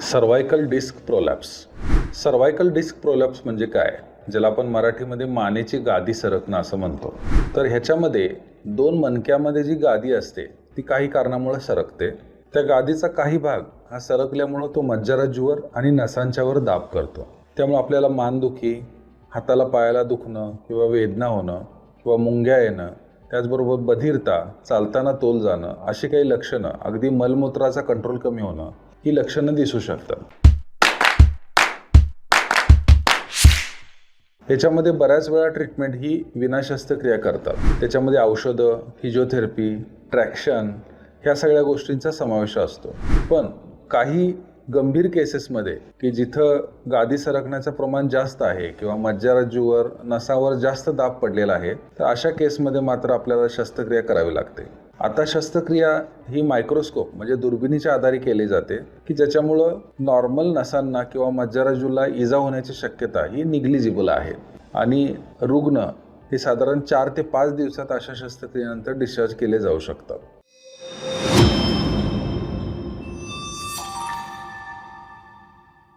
Cervical disc prolapse. Cervical disc prolapse म्हणजे काय? ज्याला आपण मराठीमध्ये मानेची गादी सरकणं असं म्हणतो. तर ह्याच्यामध्ये दोन मणक्यामध्ये जी गादी असते ती काही कारणामुळे सरकते. त्या गादीचा काही भाग हा सरकल्यामुळं तो मज्जारज्जूवर आणि नसांच्यावर दाब करतो. त्यामुळे आपल्याला मानदुखी हाताला पायाला दुखणं किंवा वेदना होणं किंवा मुंग्या येणं त्याचबरोबर बधिरता चालताना तोल जाणं अशी काही लक्षणं अगदी मलमूत्राचा कंट्रोल कमी होणं ही लक्षणं दिसू शकतात. याच्यामध्ये बऱ्याच वेळा ट्रीटमेंट ही विना शस्त्रक्रिया करतात. त्याच्यामध्ये औषधं फिजिओथेरपी ट्रॅक्शन ह्या सगळ्या गोष्टींचा समावेश असतो. पण काही गंभीर केसेसमध्ये की जिथं गादी सरकण्याचं प्रमाण जास्त आहे किंवा मज्जारज्जूवर नसावर जास्त दाब पडलेला आहे तर अशा केसमध्ये मात्र आपल्याला शस्त्रक्रिया करावी लागते. आता शस्त्रक्रिया ही मायक्रोस्कोप म्हणजे दुर्बिणीच्या आधारे केली जाते की ज्याच्यामुळं नॉर्मल नसांना किंवा मज्जारज्जूला इजा होण्याची शक्यता ही निग्लिजिबल आहे. आणि रुग्ण हे साधारण चार ते पाच दिवसात अशा शस्त्रक्रियेनंतर डिस्चार्ज केले जाऊ शकतात.